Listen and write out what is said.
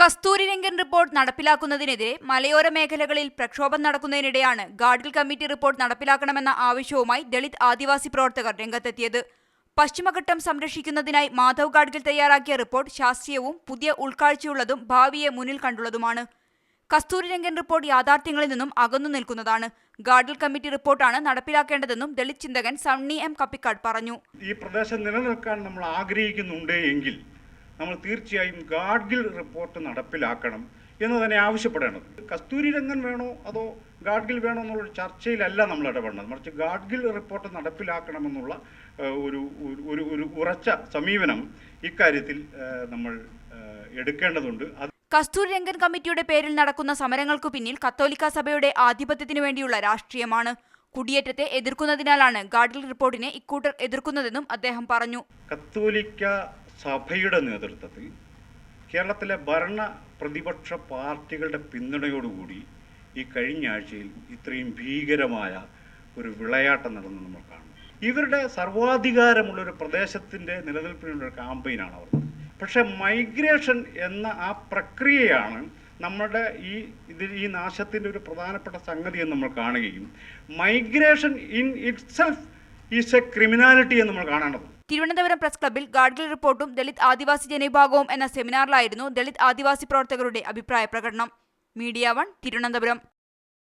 Kasturi Rangan report നടപ്പിലാക്കുന്നതിനെതിരെ മലയോര മേഖലകളിൽ പ്രക്ഷോഭം നടക്കുന്നതിനിടെയാണ് ഗാഡ്ഗിൽ കമ്മിറ്റി റിപ്പോർട്ട് നടപ്പിലാക്കണമെന്ന ആവശ്യവുമായി ദളിത് ആദിവാസി പ്രവർത്തകർ രംഗത്തെത്തിയത്. പശ്ചിമഘട്ടം സംരക്ഷിക്കുന്നതിനായി മാധവ് ഗാഡ്ഗിൽ തയ്യാറാക്കിയ റിപ്പോർട്ട് ശാസ്ത്രീയവും പുതിയ ഉൾക്കാഴ്ചയുള്ളതും ഭാവിയെ മുന്നിൽ കണ്ടുള്ളതുമാണ്. കസ്തൂരി രംഗൻ റിപ്പോർട്ട് യാഥാർത്ഥ്യങ്ങളിൽ നിന്നും അകന്നു നിൽക്കുന്നതാണ്. ഗാഡ്ഗിൽ കമ്മിറ്റി റിപ്പോർട്ടാണ് നടപ്പിലാക്കേണ്ടതെന്നും ദളിത് ചിന്തകൻ സണ്ണി എം കപ്പിക്കാട് പറഞ്ഞു. ഈ പ്രദേശം നിലനിൽക്കാൻ നമ്മൾ ആഗ്രഹിക്കുന്നുണ്ട് എങ്കിൽ നമ്മൾ തീർച്ചയായും ഗാഡ്ഗിൽ റിപ്പോർട്ട് നടപ്പിലാക്കണം എന്ന് തന്നെ ആവശ്യപ്പെടേണ്ടത്. കസ്തൂരി രംഗൻ വേണോ അതോ ഗാഡ്ഗിൽ വേണോ എന്നുള്ള ചർച്ചയിലല്ല നമ്മൾ ഇടപെടുന്നത് മറിച്ച് ഗാഡ്ഗിൽ റിപ്പോർട്ട് നടപ്പിലാക്കണമെന്നുള്ള ഒരു ഒരു- ഒരു ഉറച്ച സമീപനം ഇക്കാര്യത്തിൽ നമ്മൾ എടുക്കേണ്ടതുണ്ട്. അത് കസ്തൂരി രംഗൻ കമ്മിറ്റിയുടെ പേരിൽ നടക്കുന്ന സമരങ്ങൾക്കു പിന്നിൽ കത്തോലിക്ക സഭയുടെ ആധിപത്യത്തിനു വേണ്ടിയുള്ള രാഷ്ട്രീയമാണ്. കുടിയേറ്റത്തെ എതിർക്കുന്നതിനാലാണ് ഗാഡ്ഗിൽ റിപ്പോർട്ടിനെ ഇക്കൂട്ടർ എതിർക്കുന്നതെന്നും അദ്ദേഹം പറഞ്ഞു. കത്തോലിക്ക സഭയുടെ നേതൃത്വത്തിൽ കേരളത്തിലെ ഭരണ പ്രതിപക്ഷ പാർട്ടികളുടെ പിന്തുണയോടുകൂടി ഈ കഴിഞ്ഞ ആഴ്ചയിൽ ഇത്രയും ഭീകരമായ ഒരു വിളയാട്ടം നടന്ന് നമ്മൾ കാണുന്നു. ഇവരുടെ സർവാധികാരമുള്ള ഒരു പ്രദേശത്തിന്റെ നിലനിൽപ്പിനുള്ള ക്യാമ്പയിനാണ് അവർ. പക്ഷേ മൈഗ്രേഷൻ എന്ന ആ പ്രക്രിയയാണ് നമ്മുടെ ഈ ഇതിൽ ഈ നാശത്തിന്റെ ഒരു പ്രധാനപ്പെട്ട സംഗതി എന്ന് നമ്മൾ കാണുകയും migration in itself is a criminality എന്ന് നമ്മൾ കാണേണ്ടത് തിരുവനന്തപുരം പ്രസ് ക്ലബ്ബിൽ ഗാഡ്ഗിൽ റിപ്പോർട്ടും ദളിത് ആദിവാസി ജനവിഭാഗവും എന്ന സെമിനാറിലായിരുന്നു ദളിത് ആദിവാസി പ്രവർത്തകരുടെ അഭിപ്രായ പ്രകടനം. Media one Thiruvananthapuram.